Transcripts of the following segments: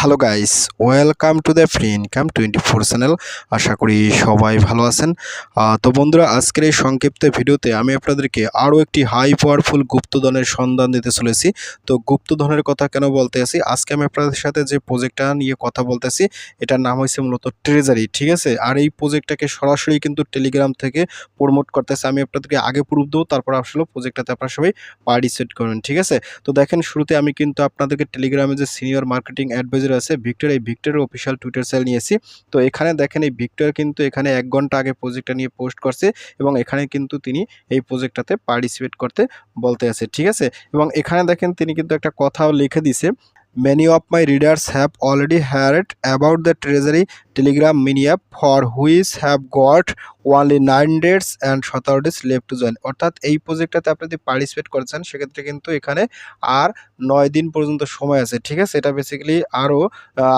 Hello guys welcome to the free income twenty four channel আশা করি সবাই ভালো আছেন। তো বন্ধুরা, আজকের এই সংক্ষিপ্ত ভিডিওতে আমি আপনাদেরকে আরও একটি হাই পাওয়ারফুল গুপ্তধনের সন্ধান দিতে চলেছি। তো গুপ্তধনের কথা কেন বলতে আছি আজকে আমি আপনাদের সাথে যে প্রজেক্টটা নিয়ে কথা বলতেছি এটার নাম হয়েছে মূলত ট্রেজারি ঠিক আছে? আর এই প্রজেক্টটাকে সরাসরি কিন্তু টেলিগ্রাম থেকে প্রমোট করতেছে। আমি আপনাদেরকে আগে প্রুফ দেবো, তারপর আসলে প্রজেক্টটাতে আপনারা সবাই পার্টিসিপেট করবেন, ঠিক আছে? তো দেখেন, শুরুতে আমি কিন্তু আপনাদেরকে টেলিগ্রামে যে সিনিয়র মার্কেটিং অ্যাডভাইজার আছে ভিক্টর এই ভিক্টরের অফিসিয়াল টুইটার সেল নিয়েছি তো এখানে দেখেন এই ভিক্টর কিন্তু এখানে এক ঘণ্টা আগে প্রজেক্টটা নিয়ে পোস্ট করছে এবং এখানে কিন্তু তিনি এই প্রজেক্টটাতে পার্টিসিপেট করতে বলতে আছে, ঠিক আছে? এবং এখানে দেখেন তিনি কিন্তু একটা কথাও লিখে দিছে many of my readers have already heard about the Treasury Telegram mini app for which have got only nine dates and সতেরো ডেজ লেফট টু জয়েন অর্থাৎ এই প্রজেক্টটাতে আপনি যদি পার্টিসিপেট করেছেন সেক্ষেত্রে কিন্তু এখানে আর নয় দিন পর্যন্ত সময় আছে, ঠিক আছে? এটা বেসিক্যালি আরও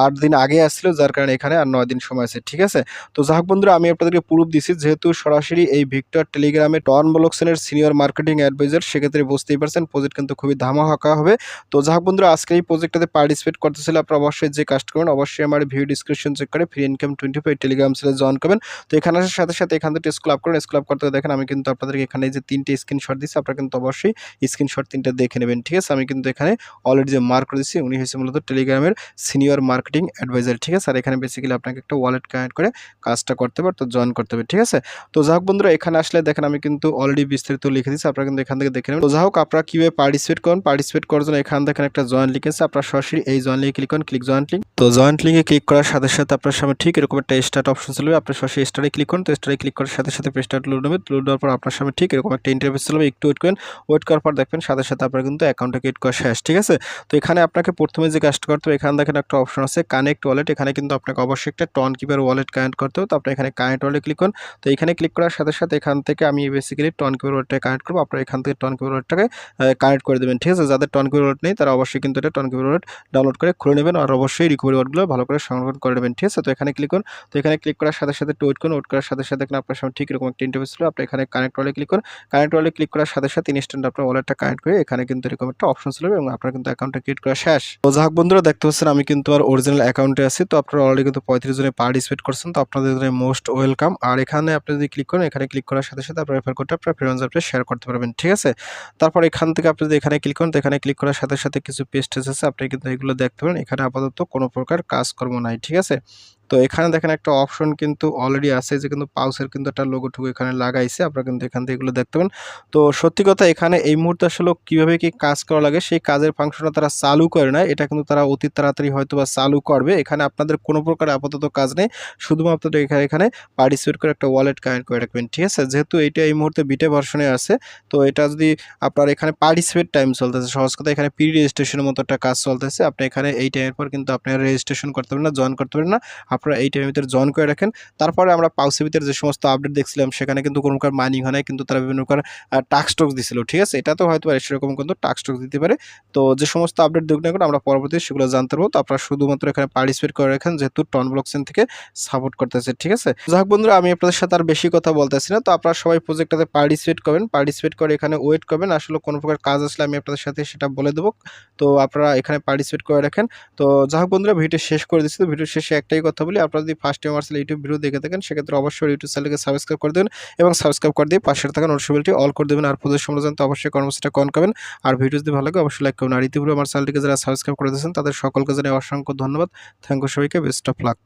আট দিন আগে আসছিল, যার কারণে এখানে আর নয় দিন সময় আছে, ঠিক আছে? তো যাক বন্ধুরা, আমি আপনাদেরকে প্রুফ দিছি, যেহেতু সরাসরি এই ভিক্টর টেলিগ্রামে টন ব্লকসেনের সিনিয়র মার্কেটিং অ্যাডভাইজার সেক্ষেত্রে বুঝতেই পারছেন প্রজেক্ট কিন্তু খুবই ধামাহাকা হবে। তো যাক বন্ধুরা, আজকে এই প্রজেক্টটাতে পার্টিসিপেট করতেছিল, আপনারা অবশ্যই যে কাজ করবেন অবশ্যই আমার ভিডিও ডিসক্রিপশন চেক করে free income twenty five Telegram সেলে জয়েন করবেন। তো এখানে আসার সাথে সাথে এখান থেকে স্কুল আপ করেন স্কুল আপ করতে দেখেন আমি কিন্তু আপনাদেরকে এখানে যে তিনটে স্ক্রিনশট দিচ্ছি আপনারা কিন্তু অবশ্যই স্ক্রিনশট তিনটা দেখে নেবেন, ঠিক আছে? আমি কিন্তু এখানে অলরেডি যে মার্ক করে দিচ্ছি উনি হয়েছে মূলত টেলিগ্রামের সিনিয়র মার্কেটিং অ্যাডভাইজার ঠিক আছে? আর এখানে বেসিক্যালি আপনাকে একটা ওয়ালেট কানেক্ট করে কাজটা করতে হবে তো জয়েন করতে হবে, ঠিক আছে? তো যাই হোক বন্ধুরা, এখানে আসলে দেখেন আমি কিন্তু অলরেডি বিস্তারিত লিখে দিচ্ছি আপনারা কিন্তু এখান থেকে দেখে নেবেন। তো যাই হোক, আপনারা কীভাবে পার্টিসিপেট করুন? পার্টিসিপেট করার জন্য এখান থেকে একটা জয়েন লিখেছে আপনারা সরাসরি এই জয়েন লিঙ্কে ক্লিক করুন ক্লিক জয়েন্ট লিঙ্ক তো জয়েন্ট লিঙ্কে ক্লিক করার সাথে সাথে আপনার সামনে ঠিক এরকম একটা স্টার্ট অপশন চলবে আপনার সরাসরি স্টারে ক্লিক করুন, তো স্টারে ক্লিক করার সাথে সাথে স্টার্ট লোড হবে। লোড দেওয়ার পর আপনার সামনে ঠিক এরকম একটা ইন্টারভিউ চলবে একটু ওয়েট করেন। ওয়েট করার পর দেখবেন, সাথে সাথে আপনার কিন্তু অ্যাকাউন্টটা ক্রিয়েট করা শেষ, ঠিক আছে? তো এখানে আপনাকে প্রথমে যে কাজটা করতে হবে, এখানে দেখেন একটা অপশন আছে কানেক্ট ওয়ালেট এখানে কিন্তু আপনাকে অবশ্যই একটা টন কিপার ওয়ালেট কানেক্ট করতে হবে। তো আপনি এখানে কানেক্ট ওয়ালেট ক্লিক করুন। তো এখানে ক্লিক করার সাথে সাথে এখান থেকে আমি বেসিক্যালি টন কিপার ওয়ালেটটা কানেক্ট করব। আপনারা এখান থেকে টন কিপার ওয়ালেটটাকে কানেক্ট করে দেবেন, ঠিক আছে? যাদের টন কিপার ওয়ালেট নেই, তারা অবশ্যই কিন্তু এটা টন কিপার ওয়ালেট ডাউনলোড করে খুলে নেবেন আর অবশ্যই রিকভারি ওয়ার্ডগুলো ভালো করে সংরক্ষণ করে নেবেন, ঠিক আছে? তো এখানে ক্লিক করুন। তো এখানে ক্লিক করার সাথে সাথে ওয়েট করুন। ওয়েট করার সাথে সাথে এখানে আপনার সামনে ঠিক এরকম একটা ইন্টারভিউ ছিল আপনি এখানে কানেক্ট ওয়ালে ক্লিক করুন। কানেক্ট ওয়ালে ক্লিক করার সাথে সাথে ইনস্ট্যান্ট আপনার ওয়ালেটটা কানেক্ট করে এখানে কিন্তু এরকম একটা অপশন ছিল এবং আপনার কিন্তু অ্যাকাউন্টটা ক্রিয়েট করা শেষ। তো যাক বন্ধুরা, দেখতে পাচ্ছেন আমি কিন্তু আর অরিজিনাল অ্যাকাউন্টে আছি। তো আপনারা অলরেডি কিন্তু পঁয়ত্রিশ জনে পার্টিসিপেট করছেন। তো আপনাদের জন্য মোস্ট ওয়েলকাম আর এখানে আপনি যদি ক্লিক করেন, এখানে ক্লিক করার সাথে সাথে আপনার রেফার কোডটা আপনার ফ্রেন্ডস আপনি শেয়ার করতে পারবেন, ঠিক আছে? তারপর এখান থেকে আপনি যদি এখানে ক্লিক করেন, তো এখানে ক্লিক করার সাথে সাথে কিছু পেস্টেজ আছে। আপনি কিন্তু এগুলো দেখতে পারেন। এখানে আপাতত কোনো প্রকার কাজকর্ম নাই, ঠিক আছে? তো এখানে দেখেন একটা অপশন কিন্তু অলরেডি আছে যে কিন্তু পাউসের কিন্তু একটা লোগো টুকু এখানে লাগাইছে, আপনারা কিন্তু এখান থেকে এগুলো দেখতে পাবেন। তো সত্যি কথা এখানে এই মুহূর্তে আসলে কীভাবে কি কাজ করা লাগে, সেই কাজের ফাংশনটা তারা চালু করে না এটা কিন্তু তারা অতি তাড়াতাড়ি হয়তো বা চালু করবে। এখানে আপনাদের কোনো প্রকার আপাতত কাজ নেই, শুধুমাত্র এখানে এখানে পার্টিসিপেট করে একটা ওয়ালেট কানেক্ট করে রাখবেন, ঠিক আছে? যেহেতু এটা এই মুহূর্তে বিটে ভার্সনে আছে, তো এটা যদি আপনার এখানে পার্টিসিপেট টাইম চলতেছে, সহজ কথা এখানে প্রি রেজিস্ট্রেশনের মতো একটা কাজ চলতেছে, আপনি এখানে এই টাইমের পর কিন্তু আপনার রেজিস্ট্রেশন করতে পারেন না জয়েন করতে পারেন না আপনারা এই টাইমের ভিতরে জয়েন করে রাখেন। তারপরে আমরা পাউসের ভিতরে যে সমস্ত আপডেট দেখছিলাম, সেখানে কিন্তু কোনো প্রকার মাইনিং হয় নাই, কিন্তু তারা বিভিন্ন প্রকার টাক্স টক্স দিছিল, ঠিক আছে? এটা তো হয়তো সেরকম কিন্তু টাক্স টক্স দিতে পারে। তো যে সমস্ত আপডেট দেখুন এখন আমরা পরবর্তী সেগুলো জানতে পারব। তো আপনারা শুধুমাত্র এখানে পার্টিসিপেট করে রাখেন, যেহেতু টন ব্লকসেন থেকে সাপোর্ট করতেছে, ঠিক আছে? যাক বন্ধুরা, আমি আপনাদের সাথে আর বেশি কথা বলতেছি না। তো আপনারা সবাই প্রজেক্টটাতে পার্টিসিপেট করবেন পার্টিসিপেট করে এখানে ওয়েট করবেন। আসলে কোনো প্রকার কাজ আসলে আমি আপনাদের সাথে সেটা বলে দেবো। তো আপনারা এখানে পার্টিসিপেট করে রাখেন। তো যাই বন্ধুরা ভিডিও শেষ করে দিচ্ছি। তো ভিডিও শেষে একটাই কথা আপনারা যদি ফার্স্ট টাইম আসলে ইউটিউব ভিডিও দেখে থাকেন, সেক্ষেত্রে অবশ্যই ইউটিউব চ্যানেলকে সাবস্ক্রাইব করে দেবেন এবং সাবস্ক্রাইব করে দিয়ে পাশে থাকা নোটিফিকেশনটি অল করে দেবেন। আর পুজোর সময় জানতে অবশ্যই কর্মসূচিটা কন করবেন আর ভিডিও যদি ভালো লাগে, অবশ্যই লাইক করবেন। আর ইতিপূর্বে আমার চ্যানেলটিকে যারা সাবস্ক্রাইব করে দিয়েছেন তাদের সকলকে জানিয়ে অসংখ্য ধন্যবাদ। থ্যাংক ইউ সবাইকে বেস্ট অফ লাক